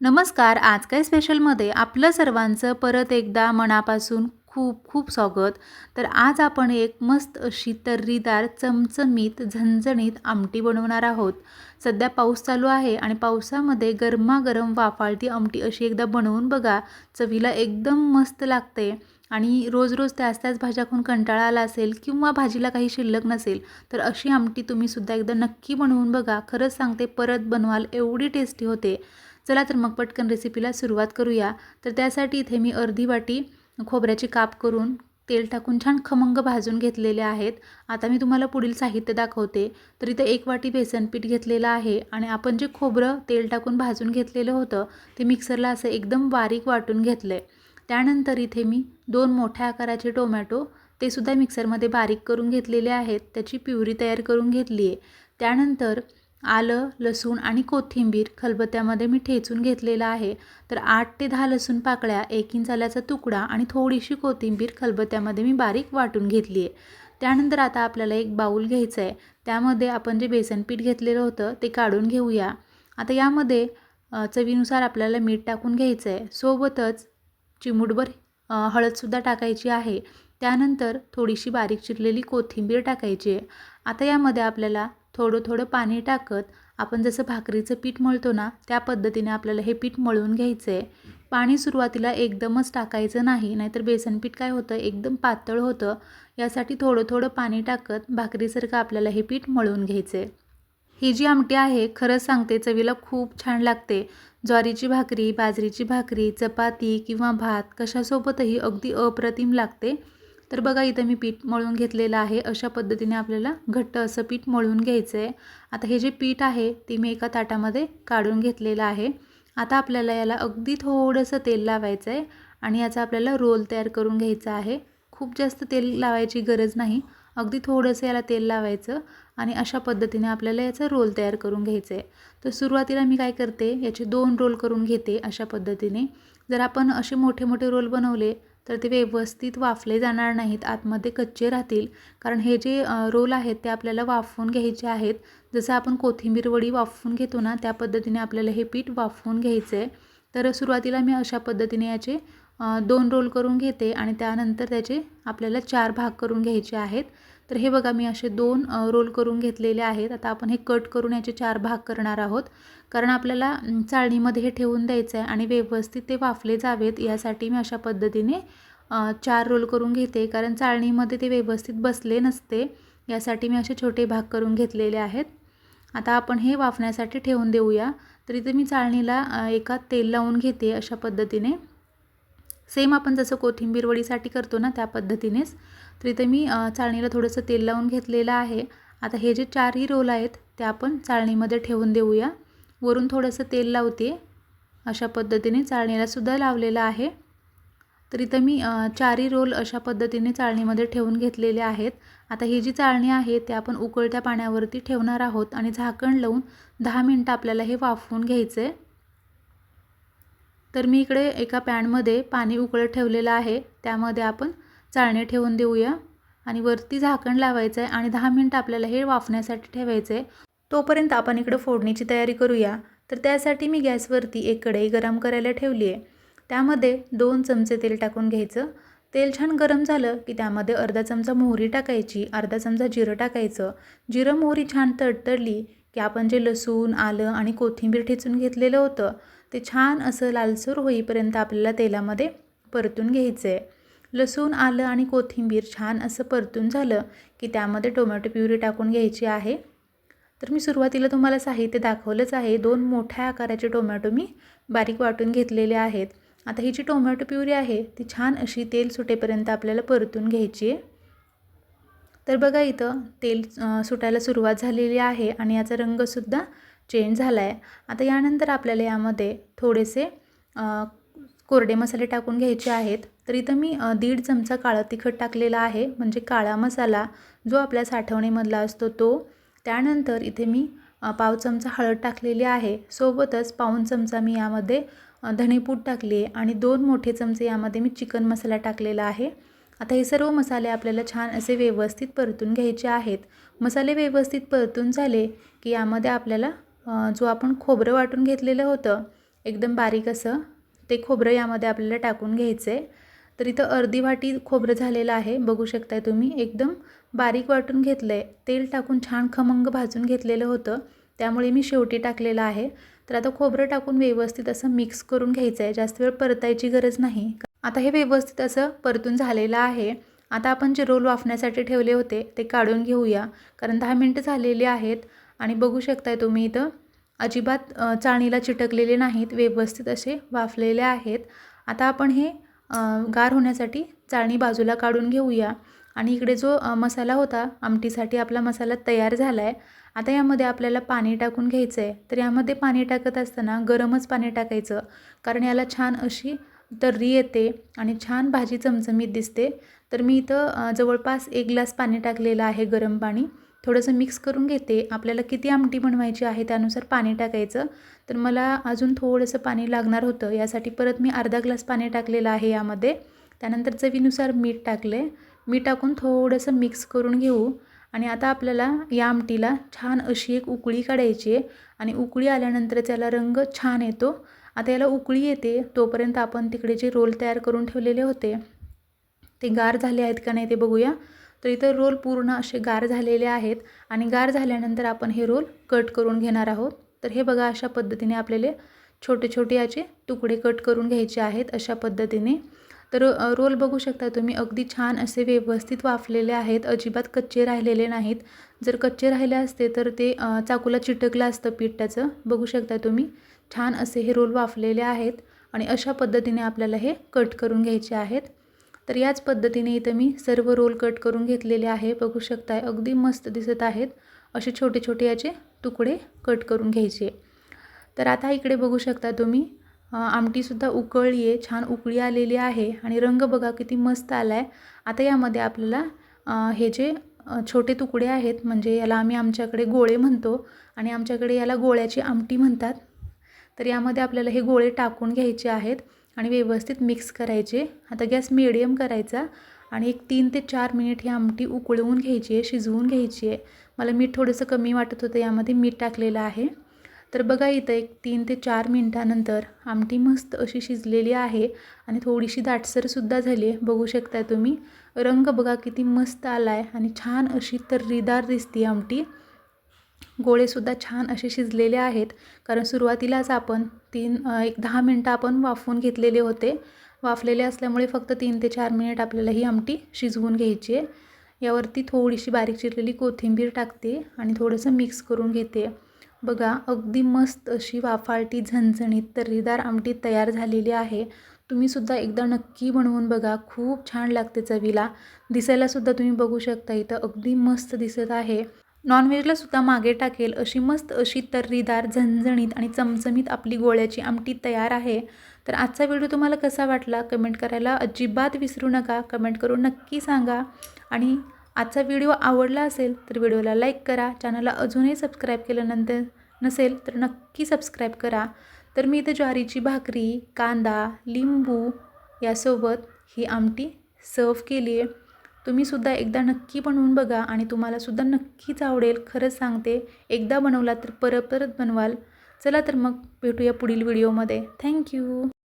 नमस्कार आज काय स्पेशलमध्ये आपलं सर्वांचं परत एकदा मनापासून खूप खूप स्वागत. तर आज आपण एक मस्त अशी तर्रीदार चमचमीत झणझणीत आमटी बनवणार आहोत. सध्या पाऊस चालू आहे आणि पावसामध्ये गरमागरम वाफाळती आमटी अशी एकदा बनवून बघा. चवीला एकदम मस्त लागते आणि रोज रोज त्याच त्याच भाज्या खाऊन कंटाळा आला असेल किंवा भाजीला काही शिल्लक नसेल तर अशी आमटी तुम्ही सुद्धा एकदा नक्की बनवून बघा. खरंच सांगते परत बनवाल एवढी टेस्टी होते. चला तर मग पटकन रेसिपीला सुरुवात करूया. तर त्यासाठी इथे मी अर्धी वाटी खोबऱ्याची काप करून तेल टाकून छान खमंग भाजून घेतलेले आहेत. आता मी तुम्हाला पुढील साहित्य दाखवते. तर इथं एक वाटी बेसन पीठ घेतलेलं आहे आणि आपण जे खोबरं तेल टाकून भाजून घेतलेलं होतं ते मिक्सरला असं एकदम बारीक वाटून घेतलं आहे त्यानंतर इथे मी दोन मोठ्या आकाराचे टोमॅटो ते सुद्धा मिक्सरमध्ये बारीक करून घेतलेले आहेत. त्याची प्युरी तयार करून घेतली आहे त्यानंतर आलं लसूण आणि कोथिंबीर खलबत्त्यामध्ये मी ठेचून घेतलेलं आहे. तर आठ ते दहा लसूण पाकळ्या एक इंच आल्याचा तुकडा आणि थोडीशी कोथिंबीर खलबत्त्यामध्ये मी बारीक वाटून घेतली आहे. त्यानंतर आता आपल्याला एक बाऊल घ्यायचं आहे. त्यामध्ये आपण जे बेसन पीठ घेतलेलं होतं ते काढून घेऊया. आता यामध्ये चवीनुसार आपल्याला मीठ टाकून घ्यायचं आहे. सोबतच चिमूटभर हळदसुद्धा टाकायची आहे. त्यानंतर थोडीशी बारीक चिरलेली कोथिंबीर टाकायची आहे. आता यामध्ये आपल्याला थोडं थोडं पाणी टाकत आपण जसं भाकरीचं पीठ मळतो ना त्या पद्धतीने आपल्याला हे पीठ मळून घ्यायचं आहे पाणी सुरुवातीला एकदमच टाकायचं नाही नाहीतर बेसन पीठ काय होतं एकदम पातळ होतं. यासाठी थोडं थोडं पाणी टाकत भाकरीसारखं आपल्याला हे पीठ मळून घ्यायचं आहे ही जी आमटी आहे खरंच सांगते चवीला खूप छान लागते. ज्वारीची भाकरी बाजरीची भाकरी चपाती किंवा भात कशासोबतही अगदी अप्रतिम लागते. तर बघा इथं मी पीठ मळून घेतलेलं आहे. अशा पद्धतीने आपल्याला घट्ट असं पीठ मळून घ्यायचं आहे आता हे जे पीठ आहे ते मी एका ताटामध्ये काढून घेतलेलं आहे. आता आपल्याला याला अगदी थोडंसं तेल लावायचं आहे आणि याचा आपल्याला रोल तयार करून घ्यायचा आहे. खूप जास्त तेल लावायची गरज नाही. अगदी थोडंसं याला तेल लावायचं आणि अशा पद्धतीने आपल्याला याचा रोल तयार करून घ्यायचं आहे तर सुरुवातीला मी काय करते याचे दोन रोल करून घेते अशा पद्धतीने. जर आपण असे मोठे मोठे रोल बनवले तर ते व्यवस्थित वाफले जाणार नाहीत आतमध्ये कच्चे राहतील. कारण हे जे रोल आहेत ते आपल्याला वाफवून घ्यायचे आहेत. जसं आपण कोथिंबीर वडी वाफवून घेतो ना त्या पद्धतीने आपल्याला हे पीठ वाफवून घ्यायचं आहे तर सुरुवातीला मी अशा पद्धतीने याचे दोन रोल करून घेते आणि त्यानंतर त्याचे आपल्याला चार भाग करून घ्यायचे आहेत. तर हे बघा मी असे दोन रोल करून घेतलेले आहेत. आता आपण हे कट करून याचे चार भाग करणार आहोत. कारण आपल्याला चाळणीमध्ये हे ठेवून द्यायचं आहे आणि व्यवस्थित ते वाफले जावेत. यासाठी मी अशा पद्धतीने चार रोल करून घेते. कारण चाळणीमध्ये ते व्यवस्थित बसले नसते. यासाठी मी असे छोटे भाग करून घेतलेले आहेत. आता आपण हे वाफण्यासाठी ठेवून देऊया. तर इथे मी चाळणीला एका तेल लावून घेते अशा पद्धतीने. सेम आपण जसं कोथिंबीर वडीसाठी करतो ना त्या पद्धतीनेच. तर इथे मी चाळणीला थोडंसं तेल लावून घेतलेलं आहे. आता हे जे चारही रोल आहेत ते आपण चाळणीमध्ये ठेवून देऊया. वरून थोडंसं तेल लावते अशा पद्धतीने चाळणीलासुद्धा लावलेलं आहे. तर इथं मी चारही रोल अशा पद्धतीने चाळणीमध्ये ठेवून घेतलेले आहेत. आता ही जी चाळणी आहे ते आपण उकळत्या पाण्यावरती ठेवणार आहोत आणि झाकण लावून दहा मिनटं आपल्याला हे वाफवून घ्यायचं आहे तर मी इकडे एका पॅनमध्ये पाणी उकळत ठेवलेलं आहे. त्यामध्ये आपण चाळणे ठेवून देऊया. आणि वरती झाकण लावायचं आहे आणि दहा मिनटं आपल्याला हे वाफण्यासाठी ठेवायचं आहे तोपर्यंत आपण इकडं फोडणीची तयारी करूया. तर त्यासाठी मी गॅसवरती एक कढई गरम करायला ठेवली आहे त्यामध्ये दोन चमचे तेल टाकून घ्यायचं. तेल छान गरम झालं की त्यामध्ये अर्धा चमचा मोहरी टाकायची अर्धा चमचा जिरं टाकायचं. जिरं मोहरी छान तडतडली की आपण जे लसूण आलं आणि कोथिंबीर ठेचून घेतलेलं होतं ते छान असं लालसूर होईपर्यंत आपल्याला तेलामध्ये परतून घ्यायचं आहे लसूण आलं आणि कोथिंबीर छान असं परतून झालं की त्यामध्ये टोमॅटो प्युरी टाकून घ्यायची आहे. तर मी सुरुवातीला तुम्हाला साहित्य दाखवलंच आहे. दोन मोठ्या आकाराचे टोमॅटो मी बारीक वाटून घेतलेले आहेत. आता ही जी टोमॅटो प्युरी आहे ती छान अशी तेल सुटेपर्यंत आपल्याला परतून घ्यायची आहे. तर बघा इथं तेल सुटायला सुरुवात झालेली आहे आणि याचा रंगसुद्धा चेंज झाला आहे. आता यानंतर आपल्याला यामध्ये थोडेसे कोरडे मसाले टाकून घ्यायचे आहेत. तर इथं मी दीड चमचा काळं तिखट टाकलेला आहे. म्हणजे काळा मसाला जो आपल्या साठवणीमधला असतो तो. त्यानंतर इथे मी पाव चमचा हळद टाकलेली आहे. सोबतच पाऊन चमचा मी यामध्ये धणेपूड टाकली आहे. आणि दोन मोठे चमचे यामध्ये मी चिकन मसाला टाकलेला आहे. आता हे सर्व मसाले आपल्याला छान असे व्यवस्थित परतून घ्यायचे आहेत. मसाले व्यवस्थित परतून झाले की यामध्ये आपल्याला जो आपण खोबरं वाटून घेतलेलं होतं एकदम बारीक असं ते खोबरं यामध्ये आपल्याला टाकून घ्यायचं. आहे तर इथं अर्धी वाटी खोबरं झालेलं आहे बघू शकताय तुम्ही. एकदम बारीक वाटून घेतलं आहे तेल टाकून छान खमंग भाजून घेतलेलं होतं. त्यामुळे मी शेवटी टाकलेलं आहे. तर आता खोबरं टाकून व्यवस्थित असं मिक्स करून घ्यायचं आहे जास्त वेळ परतायची गरज नाही. आता हे व्यवस्थित असं परतून झालेलं आहे. आता आपण जे रोल वाफण्यासाठी ठेवले होते ते काढून घेऊया. कारण दहा मिनटं झालेली आहेत. आणि बघू शकताय तुम्ही इथं अजिबात चाळणीला चिटकलेले नाहीत व्यवस्थित असे वाफलेले आहेत. आता आपण हे गार होण्यासाठी चाळणी बाजूला काढून घेऊया. आणि इकडे जो मसाला होता आमटीसाठी आपला मसाला तयार झाला आहे आता यामध्ये आपल्याला पाणी टाकून घ्यायचं आहे तर यामध्ये पाणी टाकत असताना गरमच पाणी टाकायचं कारण याला छान अशी तर्री येते आणि छान भाजी चमचमीत दिसते. तर मी इथं जवळपास एक ग्लास पाणी टाकलेलं आहे गरम पाणी. थोडंसं मिक्स करून घेते. आपल्याला किती आमटी बनवायची आहे त्यानुसार पाणी टाकायचं. तर मला अजून थोडंसं पाणी लागणार होतं. यासाठी परत मी अर्धा ग्लास पाणी टाकलेलं आहे यामध्ये. त्यानंतर चवीनुसार मीठ टाकले. मीठ टाकून थोडंसं मिक्स करून घेऊ. आणि आता आपल्याला या आमटीला छान अशी एक उकळी काढायची आहे. आणि उकळी आल्यानंतर त्याला रंग छान येतो. आता याला उकळी येते. तोपर्यंत आपण तिकडे जे रोल तयार करून ठेवलेले होते ते गार झाले आहेत का नाही ते बघूया. तर इथं रोल पूर्ण असे गार झालेले आहेत आणि गार झाल्यानंतर आपण हे रोल कट करून घेणार आहोत. तर हे बघा अशा पद्धतीने आपल्याला छोटे छोटे याचे तुकडे कट करून घ्यायचे आहेत अशा पद्धतीने. तर रोल बघू शकता तुम्ही अगदी छान असे व्यवस्थित वाफलेले आहेत अजिबात कच्चे राहिलेले नाहीत. जर कच्चे राहिले असते तर ते चाकूला चिटकलं असतं पीठ त्याचं. बघू शकता तुम्ही छान असे हे रोल वाफलेले आहेत आणि अशा पद्धतीने आपल्याला हे कट करून घ्यायचे आहेत. तर याच पद्धतीने इथं मी सर्व रोल कट करून घेतलेले आहे. बघू शकताय अगदी मस्त दिसत आहेत. असे छोटे छोटे याचे तुकडे कट करून घ्यायचे. तर आता इकडे बघू शकता तुम्ही आमटीसुद्धा उकळली आहे छान उकळी आलेली आहे आणि रंग बघा किती मस्त आला आहे आता यामध्ये आपल्याला हे जे छोटे तुकडे आहेत म्हणजे याला आम्ही आमच्याकडे गोळे म्हणतो आणि आमच्याकडे याला गोळ्याची आमटी म्हणतात. तर यामध्ये आपल्याला हे गोळे टाकून घ्यायचे आहेत. आणि व्यवस्थित मिक्स करायचे. आता गॅस मिडियम करायचा आणि एक तीन ते चार मिनिट ही आमटी उकळवून घ्यायची आहे शिजवून घ्यायची आहे. मला मीठ थोडंसं कमी वाटत होतं यामध्ये मीठ टाकलेलं आहे. तर बघा इथं एक तीन ते चार मिनटानंतर आमटी मस्त अशी शिजलेली आहे आणि थोडीशी दाटसरसुद्धा झाली आहे. बघू शकता तुम्ही. रंग बघा किती मस्त आला आहे आणि छान अशी तर्रीदार दिसते आमटी. गोळेसुद्धा छान असे शिजलेले आहेत. कारण सुरुवातीलाच आपण तीन एक दहा मिनटं आपण वाफवून घेतलेले होते. वाफलेले असल्यामुळे फक्त तीन ते चार मिनिट आपल्याला ही आमटी शिजवून घ्यायची आहे. यावरती थोडीशी बारीक चिरलेली कोथिंबीर टाकते आणि थोडंसं मिक्स करून घेते. बघा अगदी मस्त अशी वाफाळटी झणझणीत तर्रीदार आमटी तयार झालेली आहे. तुम्हीसुद्धा एकदा नक्की बनवून बघा. खूप छान लागते चवीला. दिसायलासुद्धा तुम्ही बघू शकता इथं अगदी मस्त दिसत आहे. नॉनव्हेजला सुद्धा मागे टाकेल अशी मस्त अशी तर्रीदार झणझणीत आणि चमचमीत आपली गोळ्याची आमटी तयार आहे. तर आजचा व्हिडिओ तुम्हाला कसा वाटला कमेंट करायला अजिबात विसरू नका. कमेंट करून नक्की सांगा. आणि आजचा व्हिडिओ आवडला असेल तर व्हिडिओला लाईक करा. चॅनलला अजूनही सबस्क्राईब केल्यानंतर नसेल तर नक्की सबस्क्राईब करा. तर मी इथं ज्वारीची भाकरी कांदा लिंबू यासोबत ही आमटी सर्व केली आहे तुम्हीसुद्धा एकदा नक्की बनवून बघा आणि तुम्हालासुद्धा नक्कीच आवडेल. खरंच सांगते एकदा बनवला तर परत परत बनवाल. चला तर मग भेटूया पुढील व्हिडिओमध्ये थँक्यू